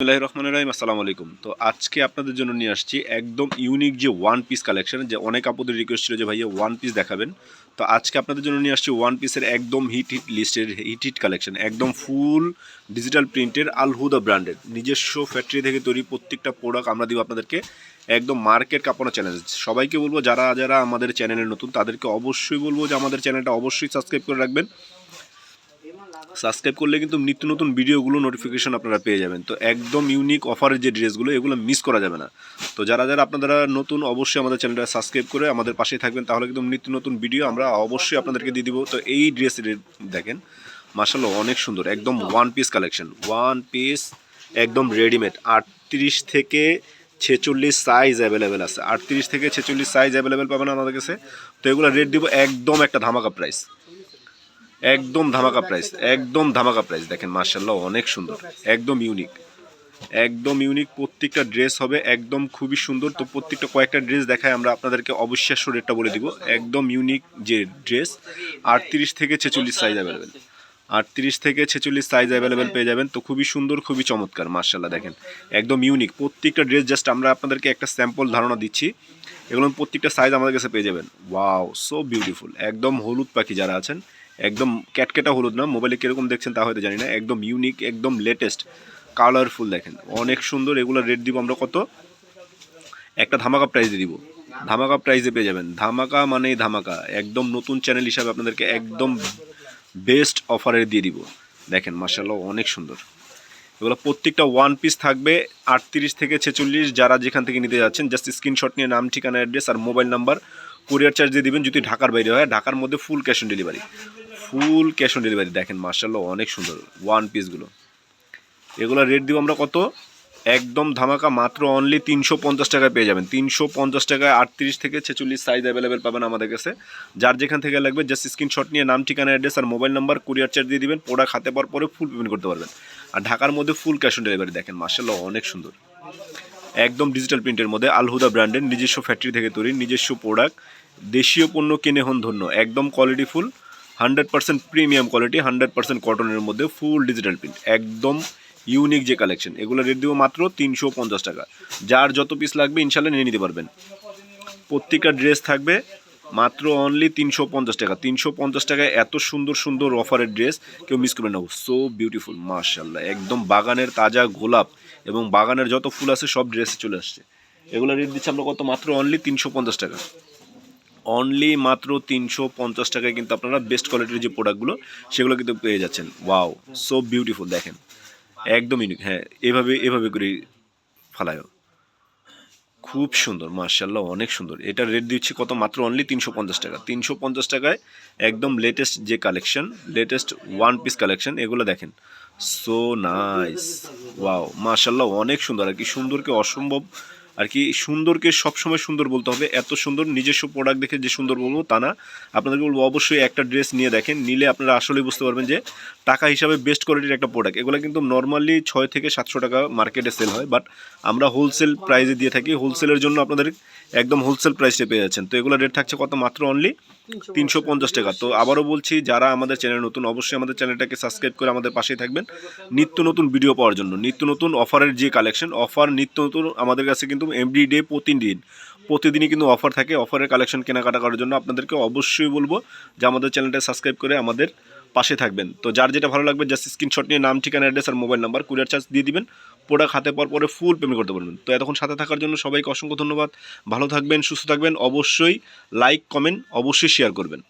বিসমিল্লাহির রহমানির রহিম, আসসালামু আলাইকুম। তো আজকে আপনাদের জন্য নিয়ে আসছি একদম ইউনিক যে ওয়ান পিস কালেকশন যে অনেক আপুদের রিকোয়েস্ট ছিল যে ভাইয়া ওয়ান পিস দেখাবেন। তো আজকে আপনাদের জন্য নিয়ে আসছি ওয়ান পিসের একদম হিট হিট লিস্টের হিট হিট কালেকশন একদম ফুল ডিজিটাল প্রিন্টের আলহুদা ব্র্যান্ডের নিজস্ব ফ্যাক্টরি থেকে তৈরি প্রত্যেকটা প্রোডাক্ট আমরা দিব আপনাদেরকে, একদম মার্কেট কাঁপানো চ্যানেল সবাইকে বলব, যারা যারা আমাদের চ্যানেলে নতুন, তাদেরকে অবশ্যই বলব যে আমাদের চ্যানেলটা অবশ্যই সাবস্ক্রাইব করে রাখবেন। সাবস্ক্রাইব করলে কিন্তু নিত্য নতুন ভিডিওগুলো নোটিফিকেশন আপনারা পেয়ে যাবেন। তো একদম ইউনিক অফারের যে ড্রেসগুলো, এগুলো মিস করা যাবে না। তো যারা যারা আপনারা নতুন, অবশ্যই আমাদের চ্যানেলটা সাবস্ক্রাইব করে আমাদের পাশে থাকবেন, তাহলে কিন্তু নিত্য নতুন ভিডিও আমরা অবশ্যই আপনাদেরকে দিয়ে দিব। তো এই ড্রেসের দেখেন মাসাল্লাহ অনেক সুন্দর, একদম one piece collection one piece একদম রেডিমেড আটত্রিশ থেকে ছেচল্লিশ সাইজ অ্যাভেলেবেল আছে। আটত্রিশ থেকে ছেচল্লিশ সাইজ অ্যাভেলেবেল পাবেন আমাদের কাছে। তো এগুলো রেট দিব একদম একটা ধামাকা প্রাইস একদম ধামাকা প্রাইস একদম ধামাকা প্রাইস দেখেন মার্শাল্লাহ অনেক সুন্দর, একদম ইউনিক একদম ইউনিক প্রত্যেকটা ড্রেস হবে, একদম খুবই সুন্দর, তো প্রত্যেকটা কয়েকটা ড্রেস দেখায় আমরা আপনাদেরকে অবিশ্বাস্য রেটটা বলে দিব, একদম ইউনিক যে ড্রেস আটত্রিশ থেকে ছেচল্লিশ সাইজ অ্যাভেলেবেল আটত্রিশ থেকে ছেচল্লিশ সাইজ অ্যাভেলেবেল পেয়ে যাবেন, তো খুবই সুন্দর, খুবই চমৎকার মার্শাল্লাহ দেখেন, একদম ইউনিক প্রত্যেকটা ড্রেস জাস্ট আমরা আপনাদেরকে একটা স্যাম্পল ধারণা দিচ্ছি, এগুলো প্রত্যেকটা সাইজ আমাদের কাছে পেয়ে যাবেন ওয়াও সো বিউটিফুল একদম হলুদ পাখি যারা আছেন একদম ক্যাটকেটা হলুদ না মোবাইলে কীরকম দেখছেন তা হয়তো জানি না, একদম ইউনিক একদম লেটেস্ট কালারফুল দেখেন। অনেক সুন্দর এগুলো রেট দিব আমরা কত? একটা ধামাকা প্রাইজে দিব। ধামাকা প্রাইজে পেয়ে যাবেন। ধামাকা মানেই ধামাকা। একদম নতুন চ্যানেল হিসাবে আপনাদেরকে একদম বেস্ট অফারে দিয়ে দিব। দেখেন মার্শাল্লাহ অনেক সুন্দর। এগুলো প্রত্যেকটা ওয়ান পিস থাকবে, আটত্রিশ থেকে ছেচল্লিশ, যারা যেখান থেকে নিতে যাচ্ছেন জাস্ট স্ক্রিনশট নিয়ে নাম, ঠিকানা অ্যাড্রেস আর মোবাইল নাম্বার কুরিয়ার চার্জ দিয়ে দেবেন। যদি ঢাকার বাইরে হয়, ঢাকার মধ্যে full cash on delivery full cash on delivery, দেখেন মার্শাল্লাহ অনেক সুন্দর ওয়ান পিসগুলো এগুলো রেট দিব আমরা কত? একদম ধামাকা, মাত্র অনলি তিনশো পঞ্চাশ টাকায় পেয়ে যাবেন। তিনশো পঞ্চাশ টাকায় আটত্রিশ থেকে ছেচল্লিশ সাইজ অ্যাভেলেবেল পাবেন আমাদের কাছে। যার যেখান থেকে লাগবে জাস্ট স্ক্রিনশট নিয়ে নাম, ঠিকানা অ্যাড্রেস আর মোবাইল নাম্বার কুরিয়ার চার্জ দিয়ে দিবেন প্রোডাক্ট হাতে পাওয়ার পরে ফুল পেমেন্ট করতে পারবেন। আর ঢাকার মধ্যে ফুল ক্যাশ অন ডেলিভারি দেখেন মার্শাল্লাহ অনেক সুন্দর। একদম ডিজিটাল প্রিন্টের মধ্যে আলহুদা ব্র্যান্ডের নিজস্ব ফ্যাক্টরি থেকে তৈরি, নিজস্ব প্রোডাক্ট দেশীয় পণ্য কিনে হন ধন্য, একদম quality full hundred percent premium quality, hundred percent কটনের মধ্যে ফুল ডিজিটাল প্রিন্ট একদম ইউনিক যে কালেকশন এগুলো রেট দেবো মাত্র তিনশো পঞ্চাশ টাকা। যার যত পিস লাগবে, ইনশাল্লাহ নিয়ে নিতে পারবেন। প্রত্যেকটা ড্রেস থাকবে মাত্র অনলি তিনশো পঞ্চাশ টাকা। তিনশো পঞ্চাশ টাকায় এত সুন্দর সুন্দর অফারের ড্রেস কেউ মিস করবে না। সো বিউটিফুল মার্শাল্লাহ একদম বাগানের তাজা গোলাপ এবং বাগানের যত ফুল আছে, সব ড্রেসে চলে আসছে। এগুলো রেট দিচ্ছে আমরা কত? মাত্র অনলি তিনশো পঞ্চাশ টাকা। অনলি মাত্র তিনশো পঞ্চাশ টাকায় কিন্তু আপনারা বেস্ট কোয়ালিটির যে প্রোডাক্টগুলো সেগুলো কিন্তু পেয়ে যাচ্ছেন। ওয়াও সো বিউটিফুল দেখেন। একদম ইউনিক হ্যাঁ এভাবে এভাবে করে ফালায়ও। খুব সুন্দর মার্শাল্লাহ অনেক সুন্দর। এটা রেট দিচ্ছি কত? মাত্র অনলি তিনশো পঞ্চাশ টাকা। তিনশো পঞ্চাশ টাকায় একদম লেটেস্ট যে collection latest one piece collection এগুলো দেখেন। সো নাইস ওয়াও মার্শাল্লাহ অনেক সুন্দর। আর কি সুন্দরকে অসম্ভব আর কি সুন্দরকে সবসময় সুন্দর বলতে হবে। এত সুন্দর নিজস্ব প্রোডাক্ট দেখে যে সুন্দর বলব তা না। আপনাদেরকে বলব অবশ্যই একটা ড্রেস নিয়ে দেখেন। নিলে আপনারা আসলেই বুঝতে পারবেন যে টাকা হিসাবে বেস্ট কোয়ালিটির একটা প্রোডাক্ট এগুলো কিন্তু নর্মালি ছয় থেকে সাতশো টাকা মার্কেটে সেল হয় বাট আমরা হোলসেল প্রাইসে দিয়ে থাকি। হোলসেলের জন্য আপনাদের একদম হোলসেল প্রাইসে পেয়ে যাচ্ছেন। তো এগুলো রেট থাকছে কত? মাত্র অনলি তিনশো পঞ্চাশ টাকা। তো আবারও বলছি যারা আমাদের চ্যানেল নতুন অবশ্যই আমাদের চ্যানেলটাকে সাবস্ক্রাইব করে আমাদের পাশেই থাকবেন। নিত্য নতুন ভিডিও পাওয়ার জন্য। নিত্য নতুন অফারের যে কালেকশন অফার নিত্য নতুন আমাদের কাছে কিন্তু এভরি ডে প্রতিদিন প্রতিদিনই কিন্তু অফার থাকে। অফারের কালেকশন কেনাকাটা করার জন্য আপনাদেরকে অবশ্যই বলব যে আমাদের চ্যানেলটা সাবস্ক্রাইব করে আমাদের পাশে থাকবেন। তো যার যেটা ভালো লাগবে জাস্ট স্ক্রিনশট নিয়ে নাম ঠিকানা অ্যাড্রেস আর মোবাইল নাম্বার কুরিয়ার চার্জ দিয়ে দিবেন। প্রোডাক্ট হাতে পর পরে ফুল পেমেন্ট করতে পারবেন। তো এতক্ষণ সাথে থাকার জন্য সবাইকে অসংখ্য ধন্যবাদ। ভালো থাকবেন, সুস্থ থাকবেন। অবশ্যই লাইক কমেন্ট অবশ্যই শেয়ার করবেন।